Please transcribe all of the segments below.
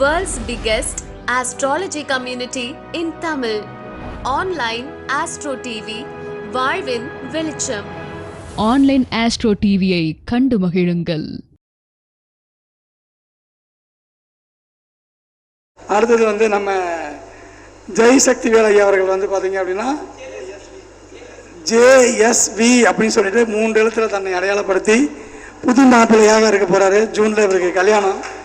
World's biggest astrology community in Tamil. Online Astro TV, வாழ்வின் வெளிச்சம். Online astro டிவியை கண்டு மகிழுங்கள். அடுத்தது வந்து நம்ம ஜெய் சக்தி வேலையா அவர்கள் வந்து பார்த்தீங்க அப்படின்னா ஜேஎஸ்வி அப்படின்னு சொல்லிட்டு மூன்று எழுத்துல தன்னை அடையாளப்படுத்தி புது மாப்பிள்ளையாக இருக்க போறாரு. ஜூன்ல இவருக்கு கல்யாணம்.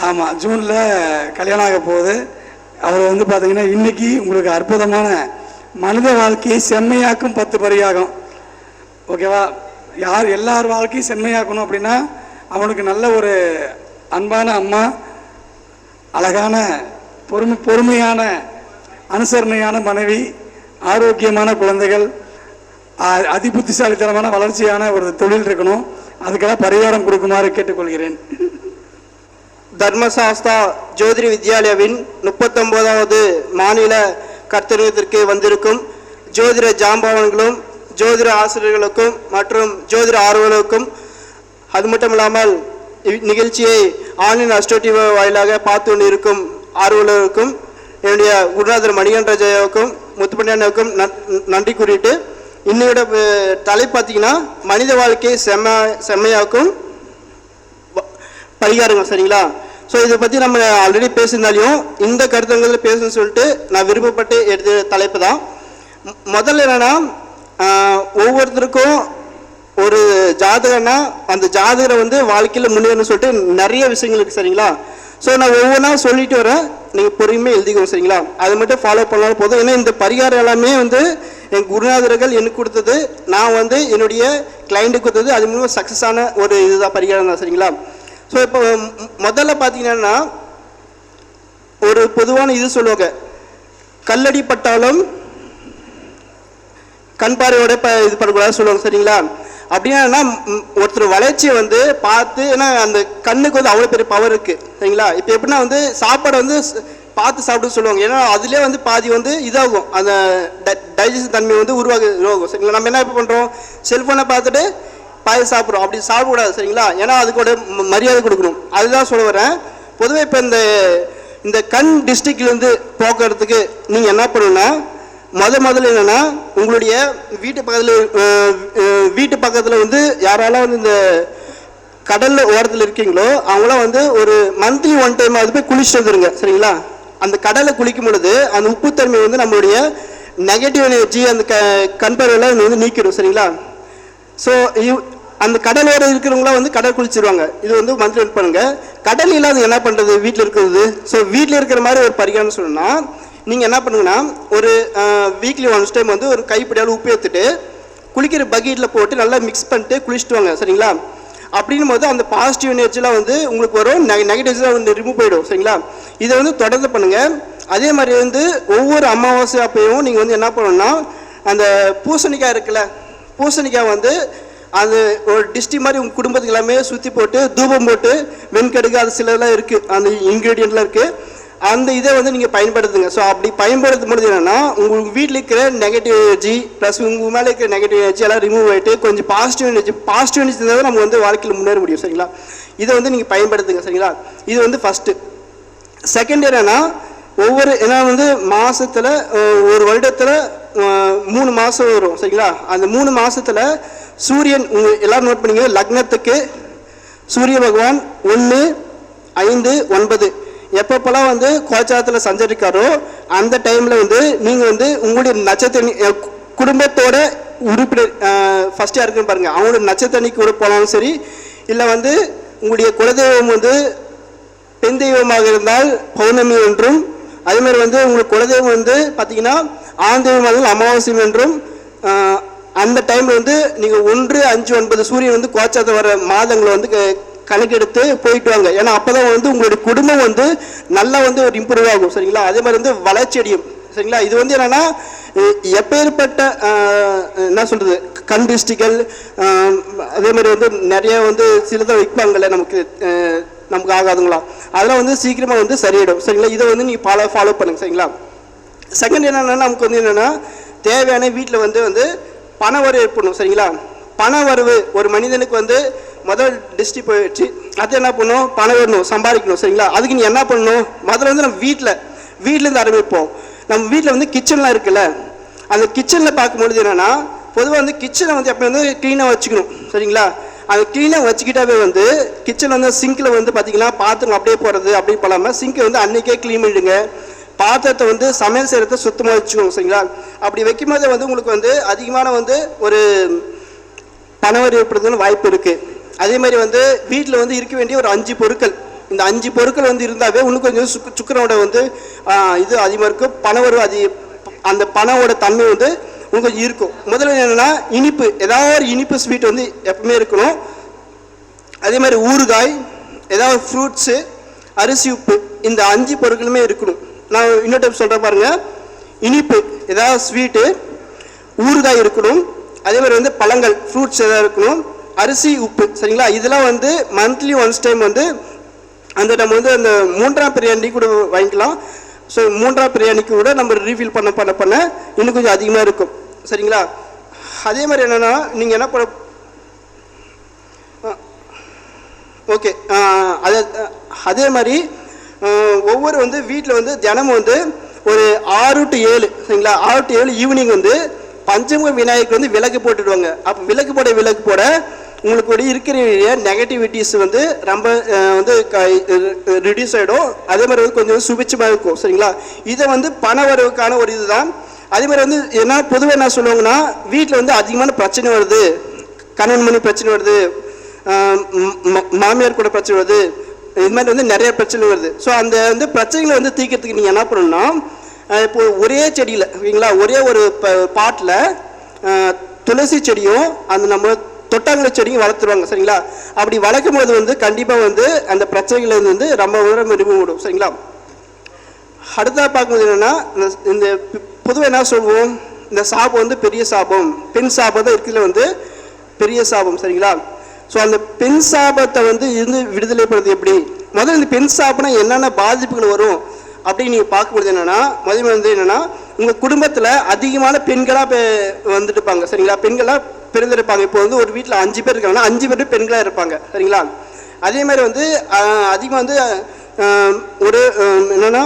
ஆமாம் ஜூனில் கல்யாணம் ஆக போகுது. அவர் வந்து பார்த்தீங்கன்னா இன்னைக்கு உங்களுக்கு அற்புதமான மனித வாழ்க்கையை செம்மையாக்கும் பத்து பரியாகும் ஓகேவா? யார் எல்லார் வாழ்க்கையும் செம்மையாக்கணும் அப்படின்னா அவனுக்கு நல்ல ஒரு அன்பான அம்மா அழகான பொறுமை பொறுமையான அனுசரணையான மனைவி ஆரோக்கியமான குழந்தைகள் அதி புத்திசாலித்தனமான வளர்ச்சியான ஒரு தொழில் இருக்கணும். அதுக்கெல்லாம் பரிகாரம் கொடுக்குமாறு கேட்டுக்கொள்கிறேன். தர்மசாஸ்தா ஜோதிட வித்யாலயாவின் முப்பத்தொன்பதாவது மாநில கர்த்தரியத்திற்கு வந்திருக்கும் ஜோதிட ஜாம்பவன்களும் ஜோதிட ஆசிரியர்களுக்கும் மற்றும் ஜோதிட ஆர்வலருக்கும் அது மட்டும் இல்லாமல் நிகழ்ச்சியை ஆன்லைன் அஸ்டோட்டிவ் வாயிலாக பார்த்து கொண்டிருக்கும் ஆர்வலருக்கும் என்னுடைய குருநாதர் மணிகண்ட ஜெயாவுக்கும் முத்துப்பண்ணியனுக்கும் நன்றி கூறிட்டு இன்னையோட தலை பார்த்தீங்கன்னா மனித வாழ்க்கையை செம்ம செம்மையாக்கும் பரிகாரங்கள் சரிங்களா? ஸோ இதை பற்றி நம்ம ஆல்ரெடி பேசியிருந்தாலையும் இந்த கருத்தங்களில் பேசணும்னு சொல்லிட்டு நான் விருப்பப்பட்டு எடுத்த தலைப்பு தான். முதல்ல என்னென்னா ஒவ்வொருத்தருக்கும் ஒரு ஜாதகம்னா அந்த ஜாதகரை வந்து வாழ்க்கையில் முன்னேறணும்னு சொல்லிட்டு நிறைய விஷயங்கள் இருக்குது சரிங்களா? ஸோ நான் ஒவ்வொன்றா சொல்லிட்டு வரேன். நீங்கள் பொறுமையாக எழுதிக்கணும் சரிங்களா? அதை மட்டும் ஃபாலோ பண்ணாலும் போதும். ஏன்னா இந்த பரிகாரம் எல்லாமே வந்து என் குருநாதர்கள் எனக்கு கொடுத்தது. நான் வந்து என்னுடைய கிளைண்ட்டுக்கு கொடுத்தது. அது மூலமாக சக்ஸஸான ஒரு இதுதான் பரிகாரம் தான் சரிங்களா? ஸோ இப்போ முதல்ல பார்த்தீங்கன்னா ஒரு பொதுவான இது சொல்லுவாங்க. கல்லடி பட்டாலும் கண் பார்வையோட ப இது பண்ணக்கூடாது சொல்லுவாங்க சரிங்களா? அப்படின்னா ஒருத்தர் வளர்ச்சியை வந்து பார்த்து ஏன்னா அந்த கண்ணுக்கு வந்து அவ்வளோ பெரிய பவர் இருக்குது சரிங்களா? இப்போ எப்படின்னா வந்து சாப்பாடு வந்து பார்த்து சாப்பிட சொல்லுவாங்க. ஏன்னா அதுலேயே வந்து பாதி வந்து இதாகும். அந்த டைஜஷன் தன்மை வந்து உருவாக உருவாகும் சரிங்களா? நம்ம என்ன இப்போ பண்ணுறோம் செல்ஃபோனை பார்த்துட்டு பாய சாப்பிட்றோம். அப்படி சாப்பிடக்கூடாது சரிங்களா? ஏன்னா அதுக்கூட கூட மரியாதை கொடுக்கணும். அதுதான் சொல்ல வரேன் பொதுவாக இப்போ இந்த இந்த கண் டிஸ்ட்ரிக்ட்லேருந்து போக்குறதுக்கு நீங்கள் என்ன பண்ணணும்னா முத முதல்ல என்னன்னா உங்களுடைய வீட்டு பக்கத்தில் வீட்டு பக்கத்தில் வந்து யாரால வந்து இந்த கடலில் ஓரத்தில் இருக்கீங்களோ அவங்களாம் வந்து ஒரு மந்த்லி ஒன் டைம் அது போய் குளிச்சுட்டு வந்துருங்க சரிங்களா? அந்த கடலை குளிக்கும் பொழுது அந்த உப்புத்தன்மை வந்து நம்மளுடைய நெகட்டிவ் எனர்ஜி அந்த க கண் வந்து நீக்கிடும் சரிங்களா? ஸோ அந்த கடலோர இருக்கிறவங்களாம் வந்து கடல் குளிச்சிருவாங்க. இது வந்து மந்த்லி ஒன் பண்ணுங்க. கடல் இல்லாத என்ன பண்ணுறது வீட்டில் இருக்கிறது. ஸோ வீட்டில் இருக்கிற மாதிரி ஒரு பரிகாரம் சொல்லணும்னா நீங்கள் என்ன பண்ணுங்கன்னா ஒரு வீக்லி ஒன்ஸ் டைம் வந்து ஒரு கைப்பிடியால் உப்பு எடுத்துட்டு குளிக்கிற பக்கெட்டில் போட்டு நல்லா மிக்ஸ் பண்ணிட்டு குளிச்சுட்டு வாங்க சரிங்களா? அப்படின்னும் போது அந்த பாசிட்டிவ் எனர்ஜிலாம் வந்து உங்களுக்கு வரும். நெகட்டிவ்ஸ்லாம் வந்து ரிமூவ் போயிடும் சரிங்களா? இதை வந்து தொடர்ந்து பண்ணுங்கள் அதே மாதிரி வந்து ஒவ்வொரு அமாவாசை அப்பையும் நீங்கள் வந்து என்ன பண்ணணும்னா அந்த பூசணிக்காய் இருக்குல்ல பூசணிக்காய் வந்து அது ஒரு டிஸ்டி மாதிரி உங்கள் குடும்பத்துக்கு எல்லாமே சுற்றி போட்டு தூபம் போட்டு வெண்கடுகு அது சிலதெல்லாம் இருக்குது அந்த இன்க்ரீடியண்ட்லாம் இருக்குது அந்த இதை வந்து நீங்கள் பயன்படுத்துங்க. ஸோ அப்படி பயன்படுத்தும் பொழுது என்னென்னா உங்களுக்கு வீட்டில் இருக்கிற நெகட்டிவ் எனர்ஜி ப்ளஸ் உங்கள் மேலே இருக்கிற நெகட்டிவ் எனர்ஜி எல்லாம் ரிமூவ் ஆகிட்டு கொஞ்சம் பாசிட்டிவ் எனர்ஜி பாசிட்டிவ் எனர்ஜி இருந்தால் தான் நம்ம வந்து வாழ்க்கையில் முன்னேற முடியும் சரிங்களா? இதை வந்து நீங்கள் பயன்படுத்துங்க சரிங்களா? இது வந்து ஃபஸ்ட்டு செகண்ட் என்னன்னா ஒவ்வொரு ஏன்னா வந்து மாசத்துல ஒரு வருடத்துல மூணு மாசம் வரும் சரிங்களா? அந்த மூணு மாசத்துல சூரியன் எல்லாரும் நோட் பண்ணிங்க லக்னத்துக்கு சூரிய பகவான் ஒன்று ஐந்து ஒன்பது. எப்பப்பெல்லாம் வந்து கோச்சாரத்தில் சஞ்சரிக்காரோ அந்த டைமில் வந்து நீங்கள் வந்து உங்களுடைய நட்சத்திர குடும்பத்தோட உறுப்பினர் ஃபஸ்ட் யாருக்குன்னு பாருங்கள் அவங்களோட நட்சத்திரனிக்கு கூட போனாலும் சரி இல்லை வந்து உங்களுடைய குலதெய்வம் வந்து பெண் தெய்வமாக இருந்தால் பௌர்ணமி என்றும் அதேமாதிரி வந்து உங்களுக்கு குலதெய்வம் வந்து பார்த்தீங்கன்னா ஆண் தெய்வமாக இருந்தால் அமாவாசை என்றும் அந்த டைமில் வந்து நீங்கள் ஒன்று அஞ்சு ஒன்பது சூரியன் வந்து கோச்சாத வர மாதங்களை வந்து க- கணக்கெடுத்து போயிட்டு வாங்க. ஏன்னா அப்போ தான் வந்து உங்களுடைய குடும்பம் வந்து நல்லா வந்து ஒரு இம்ப்ரூவ் ஆகும். சரிங்களா? அதே மாதிரி வந்து வளர்ச்சி அடையும். சரிங்களா? இது வந்து என்னன்னா எப்பேற்பட்ட என்ன சொல்றது? கண் அதே மாதிரி வந்து நிறைய வந்து சிலதான் வைப்பாங்கல்ல நமக்கு நமக்கு ஆகாதுங்களா அதெல்லாம் வந்து சீக்கிரமாக வந்து சரியிடும் சரிங்களா? இதை வந்து நீங்கள் ஃபாலோ ஃபாலோ பண்ணுங்க. சரிங்களா? செகண்ட் என்னன்னா நமக்கு வந்து என்னன்னா தேவையான வீட்டில் வந்து வந்து பண வரவு ஏற்படணும் சரிங்களா? பண வரவு ஒரு மனிதனுக்கு வந்து முதல் டிஸ்ட்ரிக் போயிடுச்சு. அது என்ன பண்ணணும் பணம் வரணும் சம்பாதிக்கணும் சரிங்களா? அதுக்கு நீ என்ன பண்ணணும்? முதல்ல வந்து நம்ம வீட்டில் வீட்டிலேருந்து ஆரம்பிப்போம். நம்ம வீட்டில் வந்து கிச்சன்லாம் இருக்குல்ல? அந்த கிச்சனில் பார்க்கும்பொழுது என்னென்னா பொதுவாக வந்து கிச்சனை வந்து எப்போ வந்து க்ளீனாக வச்சுக்கணும் சரிங்களா? அது க்ளீனாக வச்சுக்கிட்டாவே வந்து கிச்சன் வந்து சிங்கில் வந்து பார்த்தீங்கன்னா பாத்திரம் அப்படியே போகிறது அப்படி போடாமல் சிங்கை வந்து அன்றைக்கே க்ளீன் பண்ணிடுங்க. பாத்திரத்தை வந்து சமையல் செய்கிறத சுத்தமாக வச்சுக்கோங்க சரிங்களா? அப்படி வைக்கும்போது வந்து உங்களுக்கு வந்து அதிகமான வந்து ஒரு பணவர் ஏற்படுறதுன்னு வாய்ப்பு இருக்குது அதே மாதிரி வந்து வீட்டில் வந்து இருக்க வேண்டிய ஒரு அஞ்சு பொருட்கள். இந்த அஞ்சு பொருட்கள் வந்து இருந்தாவே இன்னும் கொஞ்சம் சுக்கு சுக்கரனோட வந்து இது அதிகமாக இருக்கும் பணவரும் அதி அந்த பணவோட தன்மை வந்து இன்னும் கொஞ்சம் இருக்கும். முதல்ல என்னென்னா இனிப்பு. ஏதாவது ஒரு இனிப்பு ஸ்வீட் வந்து எப்பவுமே இருக்கணும். அதே மாதிரி ஊறுகாய் ஏதாவது ஃப்ரூட்ஸு அரிசி உப்பு இந்த அஞ்சு பொருட்களுமே இருக்கணும். நான் இன்னொரு டைம் சொல்கிறேன் பாருங்க. இனிப்பு ஏதாவது ஸ்வீட்டு ஊறுகாய் இருக்கணும். அதே மாதிரி வந்து பழங்கள் ஃப்ரூட்ஸ் ஏதாவது இருக்கணும். அரிசி உப்பு சரிங்களா? இதெல்லாம் வந்து மந்த்லி ஒன்ஸ் டைம் வந்து அந்த நம்ம வந்து அந்த மூன்றாம் பிரியாணி கூட வாங்கிக்கலாம். ஸோ மூன்றாம் பிரியாணிக்கு கூட நம்ம ரீஃபில் பண்ண பண்ண பண்ண இன்னும் கொஞ்சம் அதிகமாக இருக்கும். சரிங்களா? அதே மாதிரி என்னென்னா நீங்கள் என்ன பண்ண ஓகே அதே அதே மாதிரி ஒவ்வொரு வந்து வீட்டில் வந்து தினமும் வந்து ஒரு ஆறு டு ஏழு சரிங்களா? ஆறு டு ஏழு ஈவினிங் வந்து பஞ்சமுக விநாயகர் வந்து விளக்கு போட்டுடுவாங்க. அப்போ விளக்கு போட விளக்கு போட உங்களுக்கு இருக்கிற நெகட்டிவிட்டிஸ் வந்து ரொம்ப வந்து ரிடியூஸ் ஆகிடும் அதே மாதிரி வந்து கொஞ்சம் சுபிச்சமாக இருக்கும் சரிங்களா? இதை வந்து பண வரவுக்கான ஒரு இதுதான். அதே மாதிரி வந்து என்ன பொதுவாக என்ன சொல்லுவாங்கன்னா வீட்டில் வந்து அதிகமான பிரச்சனை வருது. கணவன் மணி பிரச்சனை வருது. மாமியார் கூட பிரச்சனை வருது. இது மாதிரி வந்து நிறைய பிரச்சனை வருது. ஸோ அந்த வந்து பிரச்சனைகளை வந்து தீக்கிறதுக்கு நீங்கள் என்ன பண்ணணும்னா இப்போ ஒரே செடியில் ஓகேங்களா ஒரே ஒரு பாட்டில் துளசி செடியும் அந்த நம்ம தொட்டாங்குள செடியும் வளர்த்துருவாங்க சரிங்களா? அப்படி வளர்க்கும் போது வந்து கண்டிப்பாக வந்து அந்த பிரச்சனைகள் வந்து ரொம்ப தூரம் விடும் சரிங்களா? அடுத்ததாக பார்க்கும்போது என்னென்னா இந்த பொதுவாக என்ன சொல்லுவோம் இந்த சாபம் வந்து பெரிய சாபம். பெண் சாபம் தான் இருக்கிறதுல வந்து பெரிய சாபம் சரிங்களா? ஸோ அந்த பெண் சாபத்தை வந்து இருந்து விடுதலை பண்ணுறது எப்படி? முதல்ல இந்த பெண் சாபம்னா என்னென்ன பாதிப்புகள் வரும் அப்படின்னு நீங்கள் பார்க்கும்போது என்னென்னா முதல்ல வந்து என்னென்னா உங்கள் குடும்பத்தில் அதிகமான பெண்களாக வந்துட்டு இருப்பாங்க சரிங்களா? பெண்களாக பிறந்திருப்பாங்க. இப்போ வந்து ஒரு வீட்டில் அஞ்சு பேர் இருக்காங்கன்னா அஞ்சு பேர் பெண்களாக இருப்பாங்க. சரிங்களா? அதே மாதிரி வந்து அதிகமாக வந்து ஒரு என்னென்னா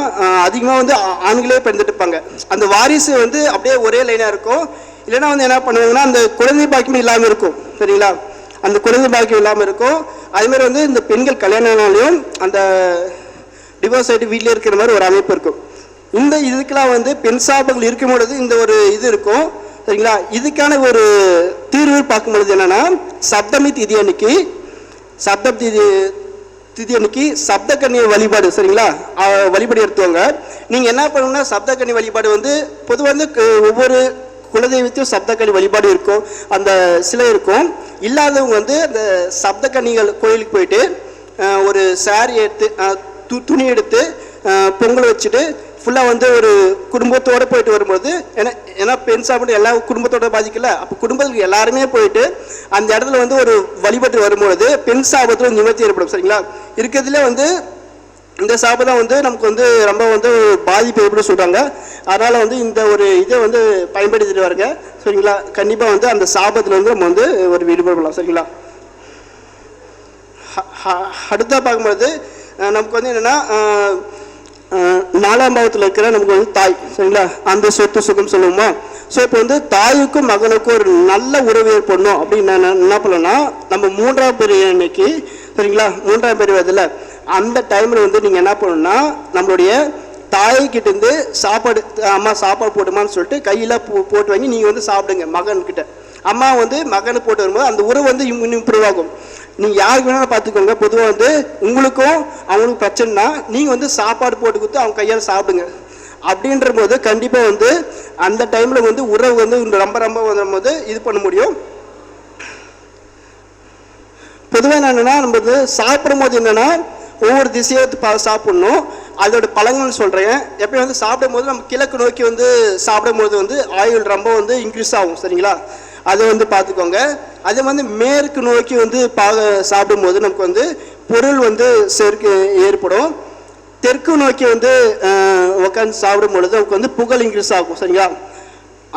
அதிகமாக வந்து ஆண்களே பிறந்துட்டு இருப்பாங்க அந்த வாரிசு வந்து அப்படியே ஒரே லைனாக இருக்கும். இல்லைன்னா வந்து என்ன பண்ணுவாங்கன்னா அந்த குழந்தை பாக்கியம் இல்லாமல் இருக்கும். சரிங்களா? அந்த குழந்தை பாக்கியம் இல்லாமல் இருக்கும். அதுமாதிரி வந்து இந்த பெண்கள் கல்யாணம்னாலையும் அந்த டிவோர்ஸ் ஆகிட்டு வீட்டிலே இருக்கிற மாதிரி ஒரு அமைப்பு இருக்கும். இந்த இதுக்கெல்லாம் வந்து பெண் சாபங்கள் இருக்கும் பொழுது இந்த ஒரு இது இருக்கும். சரிங்களா? இதுக்கான ஒரு தீர்வு பார்க்கும் பொழுது என்னன்னா சப்தமி திதி அன்னைக்கு சப்த திதி திதி அன்னைக்கு சப்தக்கன்னி வழிபாடு சரிங்களா? வழிபாடு எடுத்துவாங்க நீங்கள் என்ன பண்ணணும்னா சப்தக்கன்னி வழிபாடு வந்து பொதுவாக வந்து ஒவ்வொரு குலதெய்வத்தையும் சப்தக்கன்னி வழிபாடு இருக்கும். அந்த சிலை இருக்கும். இல்லாதவங்க வந்து அந்த சப்தக்கன்னிகள் கோயிலுக்கு போயிட்டு ஒரு சாரி எடுத்து து துணி எடுத்து பொங்கல் வச்சுட்டு ஃபுல்லாக வந்து ஒரு குடும்பத்தோடு போயிட்டு வரும்போது ஏன்னா ஏன்னா பெண் சாப்பிட்டு எல்லா குடும்பத்தோட பாதிக்கல. அப்போ குடும்பத்துக்கு எல்லாருமே போயிட்டு அந்த இடத்துல வந்து ஒரு வழிபட்டு வரும்பொழுது பெண் சாபத்தில் நிவர்த்தி ஏற்படும் சரிங்களா? இருக்கிறதுல வந்து இந்த சாபம் தான் வந்து நமக்கு வந்து ரொம்ப வந்து பாதிப்பு எப்படி சொல்கிறாங்க அதனால் வந்து இந்த ஒரு இதை வந்து பயன்படுத்திட்டு வருங்க. சரிங்களா? கண்டிப்பாக வந்து அந்த சாபத்தில் வந்து நம்ம வந்து ஒரு விடுபடலாம் சரிங்களா? அடுத்தா பார்க்கும்போது நமக்கு வந்து என்னென்னா நாலாம் பாவத்தில் இருக்கிற நமக்கு வந்து தாய். சரிங்களா? அந்த சொத்து சுகம் சொல்லுவோமா? ஸோ இப்போ வந்து தாய்க்கும் மகனுக்கும் ஒரு நல்ல உறவு ஏற்படணும். அப்படின்னு நான் என்ன- என்ன பண்ணலன்னா நம்ம மூன்றாம் பெரிய அன்னைக்கு சரிங்களா? மூன்றாம் பெரிய இதில் அந்த டைமில் வந்து நீங்கள் என்ன பண்ணணும்னா நம்மளுடைய தாய்கிட்டேருந்து சாப்பாடு அம்மா சாப்பாடு போட்டுமான்னு சொல்லிட்டு கையில் போ போட்டு வாங்கி நீங்கள் வந்து சாப்பிடுங்க மகன்கிட்ட. அம்மா வந்து மகனை போட்டு வரும்போது அந்த உறவு வந்து இன்னும் இம்ப்ரூவ் ஆகும். நீங்கள் யாருக்கு வேணாலும் பார்த்துக்கோங்க பொதுவாக வந்து உங்களுக்கும் அவங்களுக்கும் பிரச்சனைனா நீங்கள் வந்து சாப்பாடு போட்டு கொடுத்து அவங்க கையால் சாப்பிடுங்க. அப்படின்ற போது கண்டிப்பாக வந்து அந்த டைமில் வந்து உறவு வந்து ரொம்ப ரொம்ப வரும்போது இது பண்ண முடியும். பொதுவாக என்னென்னா நம்ம வந்து சாப்பிடும் போது என்னென்னா ஒவ்வொரு திசையை ப சாப்பிட்ணும். அதோட பழங்கள்னு சொல்கிறேன் எப்பயும் வந்து சாப்பிடும் போது நம்ம கிழக்கு நோக்கி வந்து சாப்பிடும்போது வந்து ஆயுள் ரொம்ப வந்து இன்க்ரீஸ் ஆகும் சரிங்களா? அதை வந்து பார்த்துக்கோங்க. அதே வந்து மேற்கு நோக்கி வந்து பா சாப்பிடும்போது நமக்கு வந்து பொருள் வந்து சேர்க்கு ஏற்படும். தெற்கு நோக்கி வந்து உட்காந்து சாப்பிடும் பொழுது நமக்கு வந்து புகழ் இன்க்ரீஸ் ஆகும் சரிங்களா?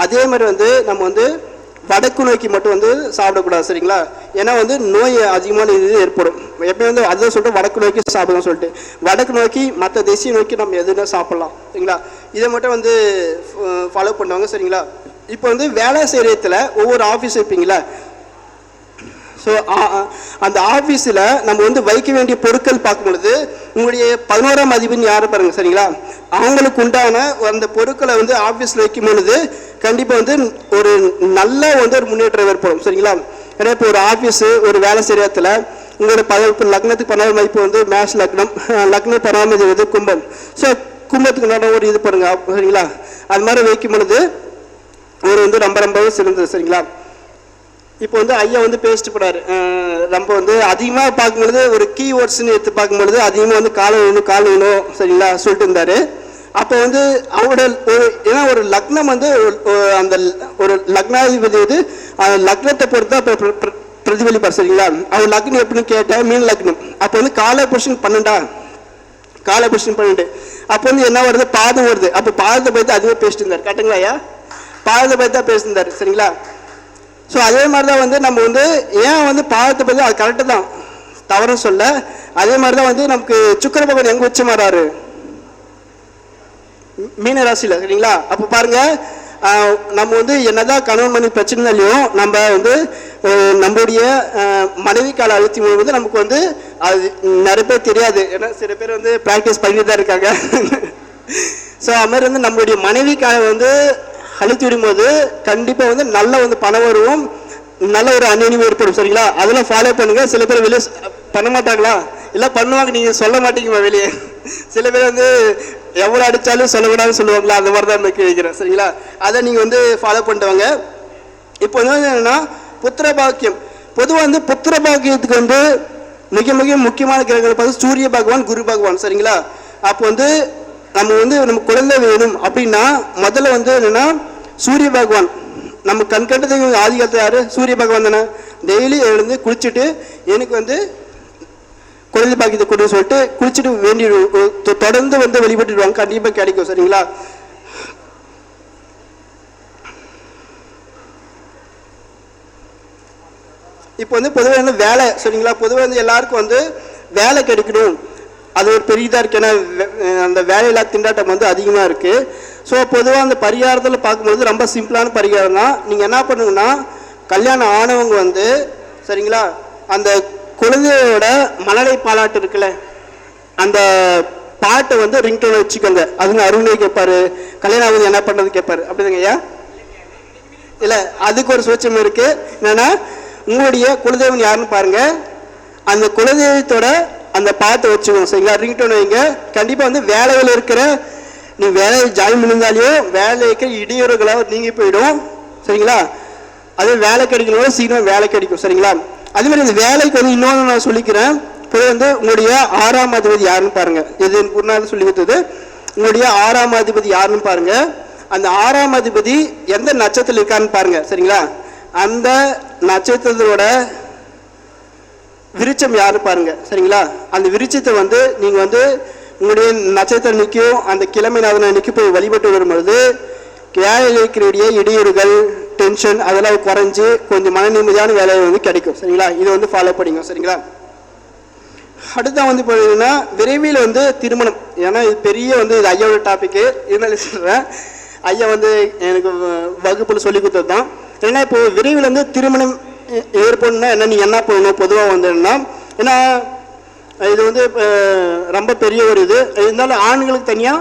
அதே மாதிரி வந்து நம்ம வந்து வடக்கு நோக்கி மட்டும் வந்து சாப்பிடக்கூடாது சரிங்களா? ஏன்னா வந்து நோய் அதிகமான இது ஏற்படும். எப்பயும் வந்து அதுதான் சொல்லிட்டு வடக்கு நோக்கி சாப்பிடணும் சொல்லிட்டு. வடக்கு நோக்கி மற்ற தேசிய நோக்கி நம்ம எதுனா சாப்பிட்லாம் சரிங்களா? இதை மட்டும் வந்து ஃபாலோ பண்ணுவாங்க சரிங்களா? இப்போ வந்து வேலை செய்கிறதுல ஒவ்வொரு ஆஃபீஸ் இருப்பீங்களா ஸோ அந்த ஆஃபீஸில் நம்ம வந்து வைக்க வேண்டிய பொருட்கள் பார்க்கும் பொழுது உங்களுடைய பதினோராம் அதிபன் யாரை பாருங்க சரிங்களா? அவங்களுக்கு உண்டான அந்த பொருட்களை வந்து ஆஃபீஸில் வைக்கும் பொழுது கண்டிப்பாக வந்து ஒரு நல்ல வந்து ஒரு முன்னேற்றம் ஏற்படும் சரிங்களா? ஏன்னா இப்போ ஒரு ஆஃபீஸு ஒரு வேலை செய்கிற இடத்துல உங்களோட பத இப்போ லக்னத்துக்கு பன்னெண்டு மதிப்பு வந்து மேஷ் லக்னம் லக்ன பராமதி வந்து கும்பம். ஸோ கும்பத்துக்கு உண்டான ஒரு இது பாருங்க சரிங்களா? அது மாதிரி வைக்கும் பொழுது ஒரு வந்து ரொம்ப ரொம்பவே சிறந்தது சரிங்களா? இப்போ வந்து ஐயா வந்து பேசிட்டு போறாரு. நம்ம வந்து அதிகமாக பார்க்கும்பொழுது ஒரு கீவேர்ட்ஸ்னு எடுத்து பார்க்கும்பொழுது அதிகமாக வந்து காலை வேணும் காலை வேணும் சரிங்களா சொல்லிட்டு இருந்தாரு. அப்போ வந்து அவரோட ஒரு ஏன்னா ஒரு லக்னம் வந்து அந்த ஒரு லக்னாதிபதி வந்து அந்த லக்னத்தை பொறுத்து அப்போ பிரதிபலிப்பார் சரிங்களா? அவர் லக்னம் எப்படின்னு கேட்டேன் மீன் லக்னம். அப்போ வந்து காலை புருஷன் பன்னெண்டா? காலை புருஷன் பன்னெண்டு. அப்போ வந்து என்ன வருது? பாதம் வருது. அப்போ பாதத்தை பற்றி அதிகமாக பேசிட்டு இருந்தார். கரெக்டுங்களா ஐயா? பாதத்தை பற்றி தான் பேசியிருந்தார் சரிங்களா? ஸோ அதே மாதிரி தான் வந்து நம்ம வந்து ஏன் வந்து பாவத்தை பற்றி அது கரெக்டு தான் தவறும் சொல்ல. அதே மாதிரி தான் வந்து நமக்கு சுக்கர பகவான் எங்கே உச்சம் மாறாரு? மீன ராசியில் சரிங்களா? அப்போ பாருங்க நம்ம வந்து என்னதான் கணவன் மனைவி பிரச்சனைலையும் நம்ம வந்து நம்முடைய மனைவி கால அழுத்தி வந்து நமக்கு வந்து அது நிறைய பேர் தெரியாது. ஏன்னா சில பேர் வந்து ப்ராக்டிஸ் பண்ணிட்டு தான் இருக்காங்க. ஸோ அது மாதிரி வந்து நம்மளுடைய மனைவி கால வந்து அழுத்தி விடும்போது கண்டிப்பாக வந்து நல்ல வந்து பணம் வரும். நல்ல ஒரு அந்நியமும் ஏற்படும் சரிங்களா? அதெல்லாம் ஃபாலோ பண்ணுங்கள் சில பேர் வெளியே பண்ண மாட்டாங்களா? இல்லை பண்ணுவாங்க நீங்கள் சொல்ல மாட்டீங்கம்மா வெளியே. சில பேர் வந்து எவ்வளோ அடித்தாலும் சொல்லக்கூடாதுன்னு சொல்லுவாங்களா? அந்த மாதிரி தான் நான் கேட்குறேன் சரிங்களா? அதை நீங்கள் வந்து ஃபாலோ பண்ணிட்டு வாங்க இப்போ வந்து என்னன்னா புத்திர பாக்கியம். பொதுவாக வந்து புத்திர பாக்கியத்துக்கு வந்து மிக மிக முக்கியமான கிரகங்கள் பார்த்து சூரிய பகவான் குரு பகவான் சரிங்களா? அப்போ வந்து நம்ம வந்து நம்ம குழந்தை வேணும் அப்படின்னா முதல்ல வந்து என்னன்னா சூரிய பகவான். நம்ம கண் கண்டதுக்கு ஆதி காலத்தில் யாரு? சூரிய பகவான் தானே. டெய்லி எழுந்து குளிச்சுட்டு எனக்கு வந்து குழந்தை பாக்கியத்தை கொண்டு சொல்லிட்டு குளிச்சுட்டு வேண்டி தொ- தொடர்ந்து வந்து வழிபட்டுடுவாங்க கண்டிப்பாக கிடைக்கும் சரிங்களா? இப்போ வந்து பொதுவாக வேலை? சரிங்களா? பொதுவாக வந்து எல்லாருக்கும் வந்து வேலை கிடைக்கணும். அது ஒரு பெரிய இதாக இருக்கு. ஏன்னா அந்த வேலையில்லா திண்டாட்டம் வந்து அதிகமாக இருக்குது ஸோ பொதுவாக அந்த பரிகாரத்தில் பார்க்கும்போது ரொம்ப சிம்பிளான பரிகாரம் தான். நீங்கள் என்ன பண்ணுங்கன்னா கல்யாணம் ஆனவங்க வந்து சரிங்களா அந்த குழந்தையோட மலரை பாலாட்டு இருக்குல்ல அந்த பாட்டை வந்து ரிங்டோன் வச்சுக்கோங்க. அதுங்க அருணை கேட்பாரு. கல்யாணம் ஆகுது என்ன பண்ணுறது கேட்பாரு. அப்படிதாங்க ஐயா? இல்லை அதுக்கு ஒரு சூட்சம் இருக்குது என்னன்னா உங்களுடைய குலதெய்வம் யாருன்னு பாருங்கள் அந்த குலதெய்வத்தோட அந்த பாட்டை வச்சுக்கணும். சரிங்களா ரிங்டோன் வைங்க. கண்டிப்பாக வந்து வேலையில் இருக்கிற நீ வேலையை ஜாயின் பண்ணியிருந்தாலையும் வேலையில் இருக்கிற இடையூறுகளாக நீங்கி போயிடும். சரிங்களா? அது வேலை கிடைக்கணும் சீக்கிரம் வேலை கிடைக்கும். சரிங்களா? அதே மாதிரி இந்த வேலைக்கு வந்து இன்னொன்று நான் சொல்லிக்கிறேன். இப்போ வந்து உங்களுடைய ஆறாம் அதிபதி யாருன்னு பாருங்க. இது எனக்கு குருநாதர் சொல்லி கொடுத்தது? உங்களுடைய ஆறாம் அதிபதி யாருன்னு பாருங்க. அந்த ஆறாம் அதிபதி எந்த நட்சத்திரத்தில் இருக்கான்னு பாருங்க. சரிங்களா? அந்த நட்சத்திரத்தோட விருச்சம் யாரு பாருங்க சரிங்களா? அந்த விருச்சத்தை வந்து நீங்க வந்து உங்களுடைய நட்சத்திரம் நிற்கும் அந்த கிழமை நாதனை நிற்கி போய் வழிபட்டு வரும்பொழுது வேலையில் இருக்கிற இடையூறுகள் டென்ஷன் அதெல்லாம் குறைஞ்சு கொஞ்சம் மன நிம்மதியான வேலை வந்து கிடைக்கும் சரிங்களா? இதை வந்து ஃபாலோ பண்ணிங்க சரிங்களா? அடுத்த வந்து பார்த்தீங்கன்னா விரைவில் வந்து திருமணம். ஏன்னா இது பெரிய வந்து இது ஐயாவோட டாப்பிக்கு இருந்தாலும் சொல்கிறேன் ஐயா வந்து எனக்கு வகுப்பில் சொல்லி கொடுத்தது தான் ஏன்னா இப்போ விரைவில் வந்து திருமணம் ஏற்படணும்னா என்ன நீங்கள் என்ன பண்ணணும்? பொதுவாக வந்து ஏன்னா இது வந்து ரொம்ப பெரிய ஒரு இது. இருந்தாலும் ஆண்களுக்கு தனியாக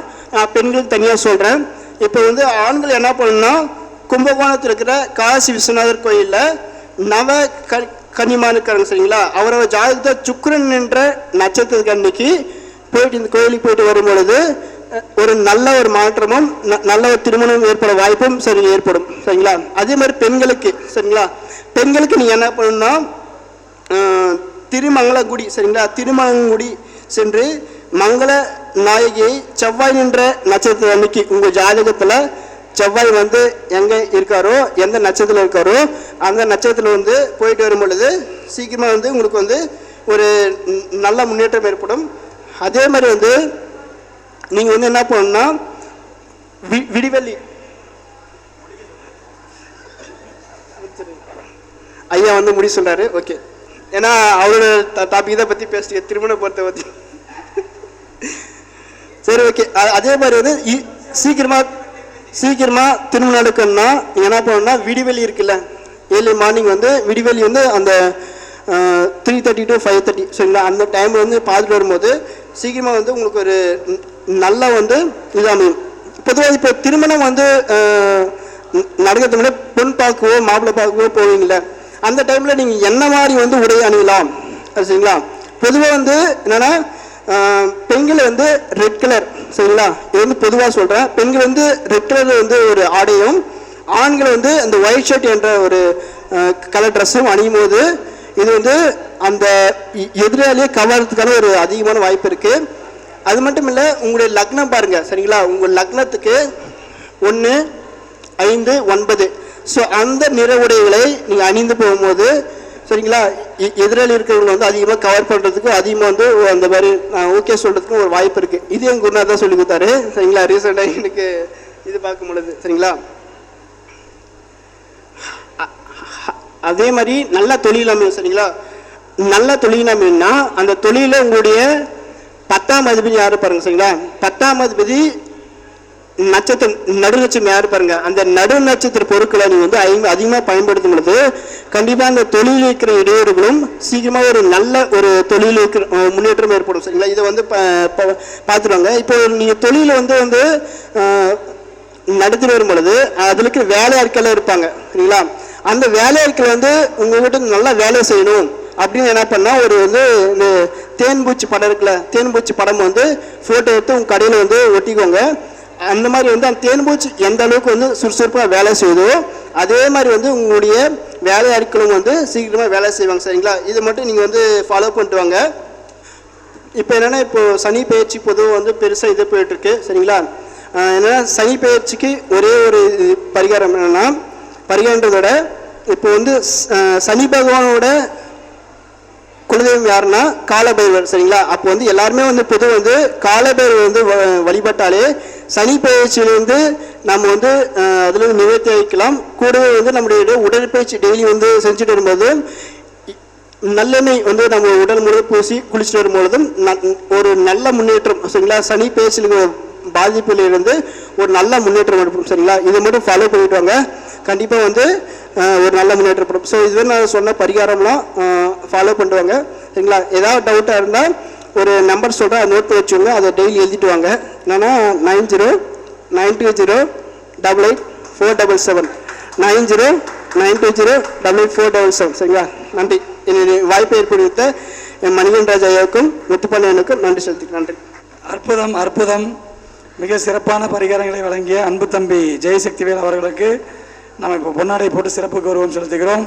பெண்களுக்கு தனியாக சொல்கிறேன் இப்போ வந்து ஆண்கள் என்ன பண்ணணும்னா கும்பகோணத்தில் இருக்கிற காசி விஸ்வநாதர் கோயிலில் நவ க கன்னிமான் இருக்காங்க சரிங்களா? அவரோட ஜாதகத்தை சுக்கரன் என்ற நட்சத்திரத்துக்கு அன்னைக்கு போயிட்டு இந்த கோயிலுக்கு போயிட்டு வரும் பொழுது ஒரு நல்ல ஒரு மாற்றமும் ந- நல்ல ஒரு திருமணம் ஏற்பட வாய்ப்பும் சரி ஏற்படும். சரிங்களா? அதே மாதிரி பெண்களுக்கு சரிங்களா? பெண்களுக்கு நீங்கள் என்ன பண்ணணும்னா திருமங்கலகுடி சரிங்களா? திருமங்கலங்குடி சென்று மங்கள நாயகியை செவ்வாய் நின்ற நட்சத்திரம் அன்னைக்கு உங்கள் ஜாதகத்தில் செவ்வாய் வந்து எங்கே இருக்காரோ எந்த நட்சத்திரத்தில் இருக்காரோ அந்த நட்சத்திரத்தில் வந்து போயிட்டு வரும் பொழுது சீக்கிரமாக வந்து உங்களுக்கு வந்து ஒரு நல்ல முன்னேற்றம் ஏற்படும். அதே மாதிரி வந்து நீங்கள் வந்து என்ன பண்ணணும்னா வி விடிவெள்ளி. ஐயா வந்து முடி சொல்கிறாரு ஓகே ஏன்னா அவரோட டாபிக் தான் பற்றி பேசுறீங்க திருமண பொறுத்த பற்றி சரி ஓகே அதே மாதிரி வந்து இ- சீக்கிரமாக திருமணம் நடக்கணும்னா என்ன பண்ணணும்னா விடிவெளி இருக்குல்ல. ஏர்லி மார்னிங் வந்து விடிவெளி வந்து அந்த three thirty to five thirty சரிங்களா? அந்த டைமில் வந்து பார்த்துட்டு வரும்போது சீக்கிரமாக வந்து உங்களுக்கு ஒரு நல்ல நல்லா வந்து இது அமையும். பொதுவாக இப்போ திருமணம் வந்து அஹ், முன்னாடி பொன் பார்க்கவோ மாப்பிள்ளை பார்க்கவோ போவீங்களே அந்த டைமில் நீங்கள் என்ன மாதிரி வந்து உடை அணியலாம்? சரிங்களா? பொதுவாக வந்து என்னென்னா பெண்கள் வந்து ரெட் கலர் சரிங்களா? இது வந்து பொதுவாக சொல்கிறேன் பெண்கள் வந்து ரெட் கலர் வந்து ஒரு ஆடையும் ஆண்கள் வந்து அந்த ஒயிட் ஷர்ட் என்ற ஒரு கலர் ட்ரெஸ்ஸும் அணியும் போது இது வந்து அந்த எ- கவர்றதுக்கான ஒரு அதிகமான வாய்ப்பு இருக்குது அது மட்டும் இல்லை உங்களுடைய லக்னம் பாருங்கள் சரிங்களா? உங்கள் லக்னத்துக்கு ஒன்று ஐந்து ஒன்பது. ஸோ அந்த நிற உடைகளை நீங்கள் அணிந்து போகும்போது சரிங்களா? எ- எதிராளி இருக்கிறவங்களை வந்து அதிகமாக கவர் பண்ணுறதுக்கு அதிகமாக வந்து அந்த மாதிரி ஓகே சொல்கிறதுக்கும் ஒரு வாய்ப்பு இருக்குது இது எங்கள் குருநாத் தான் சொல்லி கொடுத்தாரு. சரிங்களா? ரீசெண்டாக எனக்கு இது பார்க்கும் பொழுது சரிங்களா? அதே மாதிரி நல்ல தொழில் அமையும் சரிங்களா? நல்ல தொழில் அமையும்னா அந்த தொழிலில் உங்களுடைய பத்தாம் அதிபதி யாரும் பாருங்க சரிங்களா? பத்தாம் அதிபதி நட்சத்திரம் நடு நட்சத்திரம் யார் பாருங்க? அந்த நடு நட்சத்திர பொருட்களை நீங்க வந்து அதிகமாக பயன்படுத்தும் பொழுது கண்டிப்பா அந்த தொழிலில் இருக்கிற இடையூறுகளும் சீக்கிரமா ஒரு நல்ல ஒரு தொழில் இருக்கிற முன்னேற்றம் ஏற்படும் சரிங்களா? இதை வந்து ப- பார்த்துருவாங்க. இப்போ நீங்க தொழில வந்து வந்து அஹ், நடத்திட்டு வரும் பொழுது அதுல இருக்கிற வேலையாட்கள் இருப்பாங்க சரிங்களா? அந்த வேலையாட்கள் வந்து உங்ககிட்ட நல்லா வேலை செய்யணும். அப்படின்னு என்ன பண்ணால் ஒரு வந்து இந்த தேன்பூச்சி படம் இருக்குல்ல தேன்பூச்சி படம் வந்து ஃபோட்டோ எடுத்து உங்கள் கடையில் வந்து ஒட்டிக்கோங்க. அந்த மாதிரி வந்து அந்த தேன்பூச்சி எந்த அளவுக்கு வந்து சுறுசுறுப்பாக வேலை செய்யுதோ அதே மாதிரி வந்து உங்களுடைய வேலையாட்களும் வந்து சீக்கிரமாக வேலை செய்வாங்க சரிங்களா? இது மட்டும் நீங்கள் வந்து ஃபாலோ பண்ணிட்டு வாங்க. இப்போ என்னன்னா இப்போ சனி பயிற்சி பொதுவாக வந்து பெருசாக இது போயிட்டுருக்கு சரிங்களா? என்னென்னா என்னன்னா சனி பயிற்சிக்கு ஒரே ஒரு இது பரிகாரம் என்னென்னா பரிகாரன்றதோட இப்போ வந்து சனி பகவானோட குலதெய்வம் யாருன்னா காலபைரவர் சரிங்களா? அப்போ வந்து எல்லாருமே வந்து பொது வந்து காலபைரவர் வந்து வ- வழிபட்டாலே சனி பயிற்சியிலேருந்து நம்ம வந்து ஆஹ் அதுல இருந்து நிவர்த்தி அளிக்கலாம் கூடவே வந்து நம்முடைய உடற்பயிற்சி டெய்லி வந்து செஞ்சுட்டு வரும்போது நல்லெண்ணெய் வந்து நம்ம உடல் முழுவதும் பூசி குளிச்சுட்டு வரும்பொழுதும் ஒரு நல்ல முன்னேற்றம் சரிங்களா? சனி பேச்சில் பாதிப்பில் இருந்து ஒரு நல்ல முன்னேற்றம் ஏற்படும் சரிங்களா? இதை மட்டும் ஃபாலோ பண்ணிட்டு வாங்க. கண்டிப்பாக வந்து ஒரு நல்ல முன்னேற்றப்படும் ஸோ இதுவே நான் சொன்ன பரிகாரம்லாம் ஃபாலோ பண்ணுவாங்க சரிங்களா? ஏதாவது டவுட்டாக இருந்தால் ஒரு நம்பர் சொல்கிறேன் நோட் பண்ணி வச்சுக்கோங்க. அதை டெய்லி எழுதிட்டு வாங்க. என்னன்னா nine zero nine two zero double eight four double seven nine zero nine two zero double eight four double seven சரிங்களா? நன்றி. என்னுடைய வாய்ப்பை ஏற்படுத்த என் மணிகன் ராஜ் ஐயாவுக்கும் முத்துப்பாண்டியனுக்கும் நன்றி செலுத்திக்கிறேன். நன்றி. அற்புதம் அற்புதம். மிக சிறப்பான பரிகாரங்களை வழங்கிய அன்பு தம்பி ஜெயசக்திவேல் அவர்களுக்கு நம்ம இப்போ பொன்னாடை போட்டு சிறப்பு கௌரவம் செலுத்துகிறோம்